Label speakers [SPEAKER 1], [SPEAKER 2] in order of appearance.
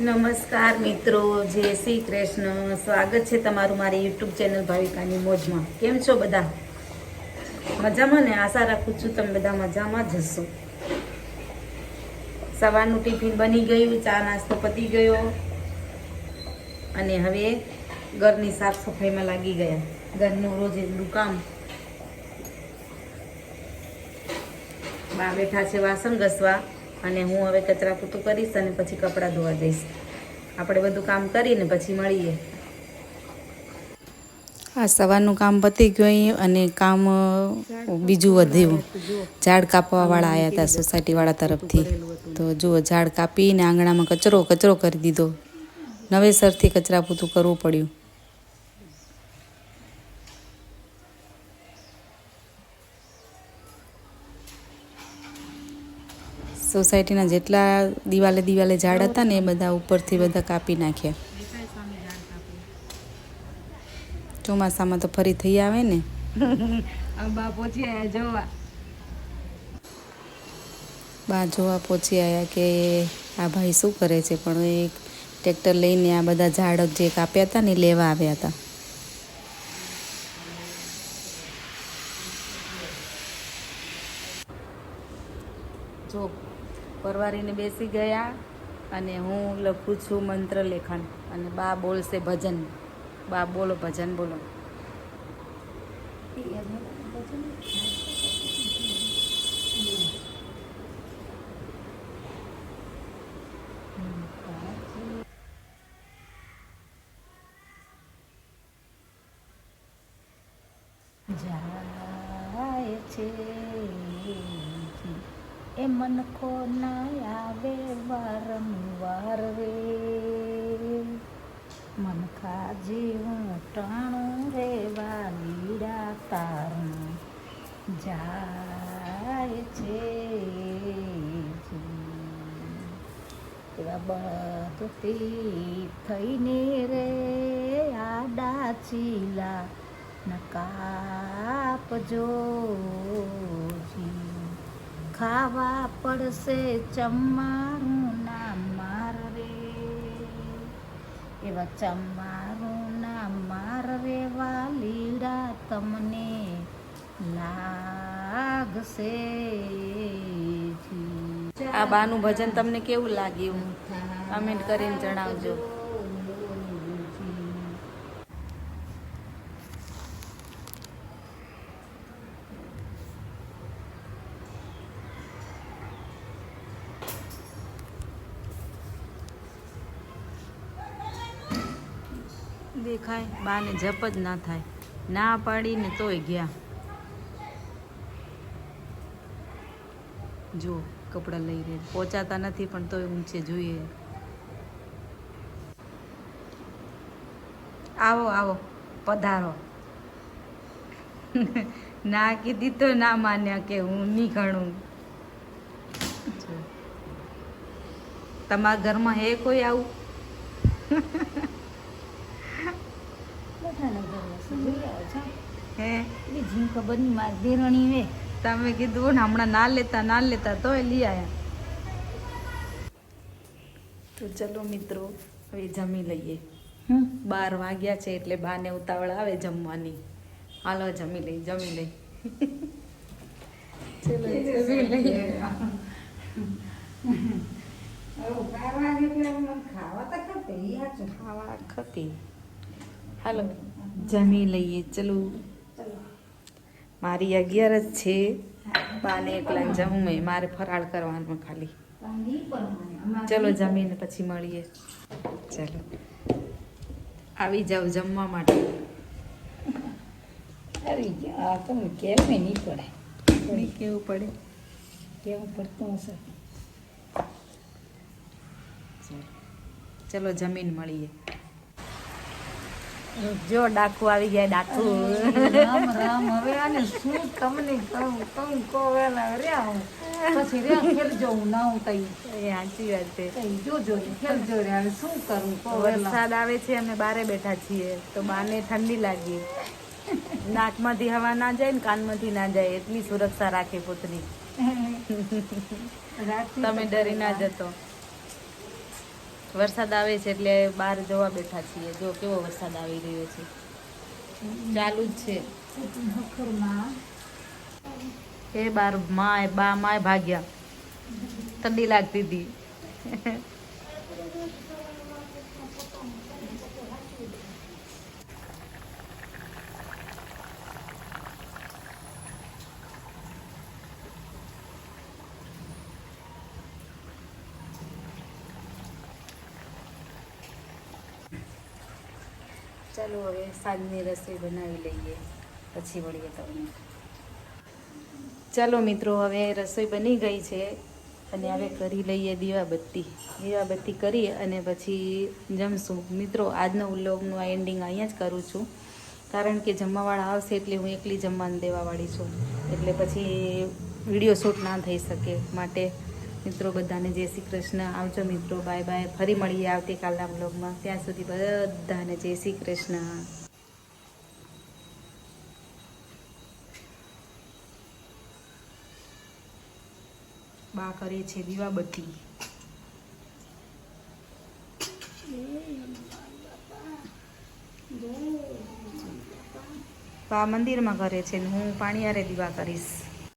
[SPEAKER 1] નમસ્કાર મિત્રો, જય શ્રી કૃષ્ણ. સ્વાગત છે તમારું મારી યુટ્યુબ ચેનલ ભાવિકાની મોજમાં. કેમ છો બધા? મજામાં ને? આશા રાખું છું તમે બધા મજામાં જ સવારનું ટિફિન બની ગયું, ચા નાસ્તો પતી ગયો. અને હવે ઘરની સાફ સફાઈમાં લાગી ગયા. ઘરનું રોજ એટલું કામ. બા બેઠા છે વાસણ ઘસવા. અને હું હવે કચરા પૂતું કરીશ અને પછી કપડાં ધોવા જઈશ. આપણે બધું કામ કરીને પછી મળીએ. આ સવારનું કામ પતી ગયું અને કામ બીજું વધ્યું. ઝાડ કાપવાવાળા આવ્યા હતા સોસાયટીવાળા તરફથી. તો જુઓ, ઝાડ કાપીને આંગણામાં કચરો કચરો કરી દીધો. નવેસરથી કચરા પૂતું કરવું પડ્યું. સોસાયટીના જેટલા દિવાલે દિવાલે ઝાડ હતા ને એ બધા ઉપરથી બધા કાપી નાખ્યા. ચોમાસામાં તો ફરી થઈ આવે ને.
[SPEAKER 2] બા પહોંચી જોવા.
[SPEAKER 1] બા જોવા પહોંચી આવ્યા કે આ ભાઈ શું કરે છે? પણ એ ટ્રેક્ટર લઈને આ બધા ઝાડ જે કાપ્યા હતા ને લેવા આવ્યા હતા. જો પરવારીને બેસી ગયા અને હું લખું છું મંત્ર લેખન. અને બા બોલશે ભજન. બા બોલો, ભજન બોલો. જાય છે. એ મન કો ના આવે વારંવાર રે. મન ખા જીવું ટાણું રે વાલીડા તારું જાય છે એવા બધી થઈને રે આડા ચીલા નકાપજો ખાવા પડશે ચમ્મારું ના માર રે એવા ચમ્મારું ના માર રે વાલીડા તમને લાગશે આ બાનું ભજન તમને કેવું લાગ્યું? કમેન્ટ કરીને જણાવજો. દેખાય, બાને જપ જ ના થાય. ના પાડીને તોય ગયા. જો, કપડાં લઈ રહે. પહોંચાતા નથી, પણ તોય ઊંચે જોઈએ. આવો આવો, પધારો. ના કીધી તો ના માન્યા કે હું નહીં ઘણું તમારા ઘરમાં હે કોઈ આવું
[SPEAKER 2] બધાના ઘરમાં છે જોઈ આવો છો
[SPEAKER 1] હે?
[SPEAKER 2] બીજી ખબર નહીં મારી દેરણી વે.
[SPEAKER 1] તમે કીધું ને હમણાં ના લેતા ના લેતા તોય લઈ આયા. તો ચલો મિત્રો હવે જમી લઈએ.
[SPEAKER 2] હમ.
[SPEAKER 1] બાર વાગ્યા છે એટલે બાને ઉતાવળ આવે જમવાની. હાલો જમી લઈ જમી લઈ. ચલો જમી લઈએ. ખાવા ખપે હાલો જમી લઈએ ચલો. મારી અગિયાર જ છે. બાને એકલા જમું મેં મારે ફરાળ કરવાનું ખાલી. ચલો જમીને પછી મળીએ. ચલો. આવી જાવ જમવા માટે.
[SPEAKER 2] તમે કેવું નહીં પડે.
[SPEAKER 1] નહીં કેવું પડે?
[SPEAKER 2] કેવું પડતું હશે?
[SPEAKER 1] ચલો જમીન મળીએ. જો ડાકુ આવી ગયા ડાકુ.
[SPEAKER 2] રામ રામ હવે આને શું તમને કહું તમે કહો વેલા રહ્યા હું. પછી રહ્યા ખેલજો હું ના હું તઈ.
[SPEAKER 1] સાચી વાત છે.
[SPEAKER 2] જોજો ખેલ જો રે હવે શું કરું કહો
[SPEAKER 1] વરસાદ આવે છે અમે બારે બેઠા છીએ તો બાને ઠંડી લાગી. નાકમાંથી હવા ના જાય ને કાનમાંથી ના જાય એટલી સુરક્ષા રાખે પુત્રી તમે ડરી ના જતો. વરસાદ આવે છે એટલે બહાર જોવા બેઠા છીએ. જો કેવો વરસાદ આવી રહ્યો છે. ચાલુ જ છે. એ બાર, માય બા, માય ભાગ્યા. ઠંડી લાગતી હતી. ચાલો હવે સાંજની રસોઈ બનાવી લઈએ, પછી મળીએ તમને. ચાલો મિત્રો, હવે રસોઈ બની ગઈ છે અને હવે કરી લઈએ દીવાબત્તી. દીવાબત્તી કરી અને પછી જમશું. મિત્રો, આજનો વ્લોગનું આ એન્ડિંગ અહીંયા જ કરું છું. કારણ કે જમવાવાળા આવશે એટલે હું એકલી જમવાનું દેવાવાળી છું. એટલે પછી વીડિયો શૂટ ના થઈ શકે માટે મિત્રો, બધાને જય શ્રી કૃષ્ણ. આવજો મિત્રો, બાય બાય. ફરી મળીએ આવતીકાલના બ્લોગમાં ત્યાં સુધી બધાને જય શ્રી કૃષ્ણ. બા કરે છે દીવાબત્તી. બા મંદિરમાં કરે છે હું પાણીયારે દીવા કરીશ.